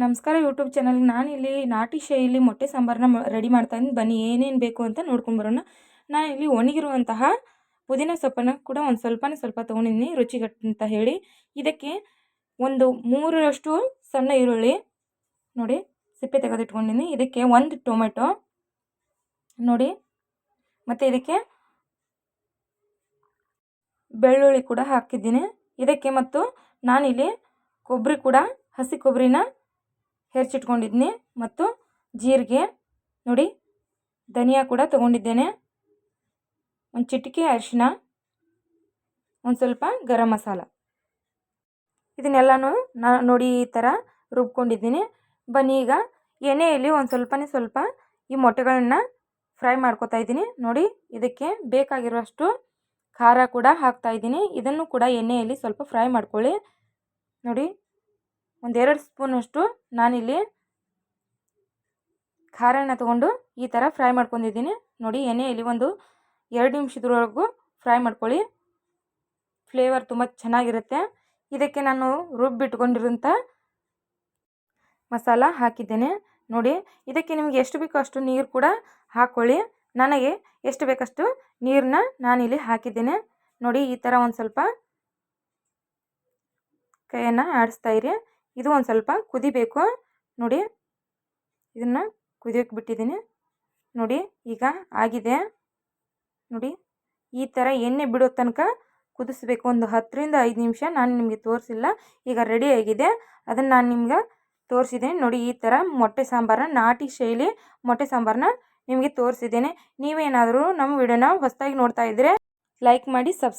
ನಮಸ್ಕಾರ ಯೂಟ್ಯೂಬ್ ಚಾನಲ್ಗೆ ನಾನಿಲ್ಲಿ ನಾಟಿ ಶೈಲಿ ಮೊಟ್ಟೆ ಸಾಂಬಾರನ್ನ ರೆಡಿ ಮಾಡ್ತಾ ಇದ್ದೀನಿ. ಬನ್ನಿ, ಏನೇನು ಬೇಕು ಅಂತ ನೋಡ್ಕೊಂಬರೋಣ ನಾನಿಲ್ಲಿ ಒಣಗಿರುವಂತಹ ಪುದೀನ ಸೊಪ್ಪನ್ನು ಕೂಡ ಒಂದು ಸ್ವಲ್ಪನೇ ಸ್ವಲ್ಪ ತೊಗೊಂಡಿದ್ದೀನಿ, ರುಚಿಗಟ್ಟು ಅಂತ ಹೇಳಿ. ಇದಕ್ಕೆ ಒಂದು ಮೂರರಷ್ಟು ಸಣ್ಣ ಈರುಳ್ಳಿ, ನೋಡಿ, ಸಿಪ್ಪೆ ತೆಗೆದಿಟ್ಕೊಂಡಿದ್ದೀನಿ. ಇದಕ್ಕೆ ಒಂದು ಟೊಮೆಟೊ, ನೋಡಿ, ಮತ್ತು ಇದಕ್ಕೆ ಬೆಳ್ಳುಳ್ಳಿ ಕೂಡ ಹಾಕಿದ್ದೀನಿ. ಇದಕ್ಕೆ ಮತ್ತು ನಾನಿಲ್ಲಿ ಕೊಬ್ಬರಿ ಕೂಡ, ಹಸಿ ಕೊಬ್ಬರಿನ ಹೆಚ್ಚಿಟ್ಕೊಂಡಿದ್ದೀನಿ ಮತ್ತು ಜೀರಿಗೆ ನೋಡಿ ಧನಿಯಾ ಕೂಡ ತೊಗೊಂಡಿದ್ದೇನೆ. ಒಂದು ಚಿಟಿಕೆ ಅರಿಶಿನ, ಒಂದು ಸ್ವಲ್ಪ ಗರಂ ಮಸಾಲ. ಇದನ್ನೆಲ್ಲನೂ ನಾ ನೋಡಿ ಈ ಥರ ರುಬ್ಕೊಂಡಿದ್ದೀನಿ. ಬನ್ನಿ ಈಗ ಎಣ್ಣೆಯಲ್ಲಿ ಒಂದು ಸ್ವಲ್ಪನೇ ಸ್ವಲ್ಪ ಈ ಮೊಟ್ಟೆಗಳನ್ನ ಫ್ರೈ ಮಾಡ್ಕೊತಾ ಇದ್ದೀನಿ. ನೋಡಿ ಇದಕ್ಕೆ ಬೇಕಾಗಿರುವಷ್ಟು ಖಾರ ಕೂಡ ಹಾಕ್ತಾ ಇದ್ದೀನಿ. ಇದನ್ನು ಕೂಡ ಎಣ್ಣೆಯಲ್ಲಿ ಸ್ವಲ್ಪ ಫ್ರೈ ಮಾಡ್ಕೊಳ್ಳಿ. ನೋಡಿ ಒಂದೆರಡು ಸ್ಪೂನಷ್ಟು ನಾನಿಲ್ಲಿ ಖಾರನ ತಗೊಂಡು ಈ ಥರ ಫ್ರೈ ಮಾಡ್ಕೊಂಡಿದ್ದೀನಿ. ನೋಡಿ ಎಣ್ಣೆಯಲ್ಲಿ ಒಂದು ಎರಡು ನಿಮಿಷದವರೆಗೂ ಫ್ರೈ ಮಾಡ್ಕೊಳ್ಳಿ. ಫ್ಲೇವರ್ ತುಂಬ ಚೆನ್ನಾಗಿರುತ್ತೆ. ಇದಕ್ಕೆ ನಾನು ರುಬ್ಬಿಟ್ಕೊಂಡಿರುವಂಥ ಮಸಾಲ ಹಾಕಿದ್ದೇನೆ. ನೋಡಿ, ಇದಕ್ಕೆ ನಿಮಗೆ ಎಷ್ಟು ಬೇಕೋ ಅಷ್ಟು ನೀರು ಕೂಡ ಹಾಕ್ಕೊಳ್ಳಿ ನನಗೆ ಎಷ್ಟು ಬೇಕಷ್ಟು ನೀರನ್ನ ನಾನಿಲ್ಲಿ ಹಾಕಿದ್ದೇನೆ. ನೋಡಿ, ಈ ಥರ ಒಂದು ಸ್ವಲ್ಪ ಕೈಯನ್ನು ಆಡಿಸ್ತಾ ಇರಿ. ಇದು ಒಂದು ಸ್ವಲ್ಪ ಕುದಿಬೇಕು. ನೋಡಿ, ಇದನ್ನು ಕುದಿಯೋಕೆ ಬಿಟ್ಟಿದ್ದೀನಿ. ನೋಡಿ, ಈಗ ಆಗಿದೆ. ನೋಡಿ, ಈ ಥರ ಎಣ್ಣೆ ಬಿಡೋ ತನಕ ಕುದಿಸ್ಬೇಕು. ಒಂದು ಹತ್ತರಿಂದ ಐದು ನಿಮಿಷ ನಾನು ನಿಮಗೆ ತೋರಿಸಿಲ್ಲ. ಈಗ ರೆಡಿ ಆಗಿದೆ. ಅದನ್ನು ನಾನು ನಿಮ್ಗೆ ತೋರಿಸಿದ್ದೀನಿ. ನೋಡಿ, ಈ ಥರ ಮೊಟ್ಟೆ ಸಾಂಬಾರನ್ನ ನಾಟಿ ಶೈಲಿ ಮೊಟ್ಟೆ ಸಾಂಬಾರನ್ನ ನಿಮಗೆ ತೋರಿಸಿದ್ದೇನೆ. ನೀವೇನಾದರೂ ನಮ್ಮ ವಿಡಿಯೋನ ಹೊಸದಾಗಿ ನೋಡ್ತಾ ಇದ್ದರೆ ಲೈಕ್ ಮಾಡಿ ಸಬ್ಸ್ಕ್ರೈಬ್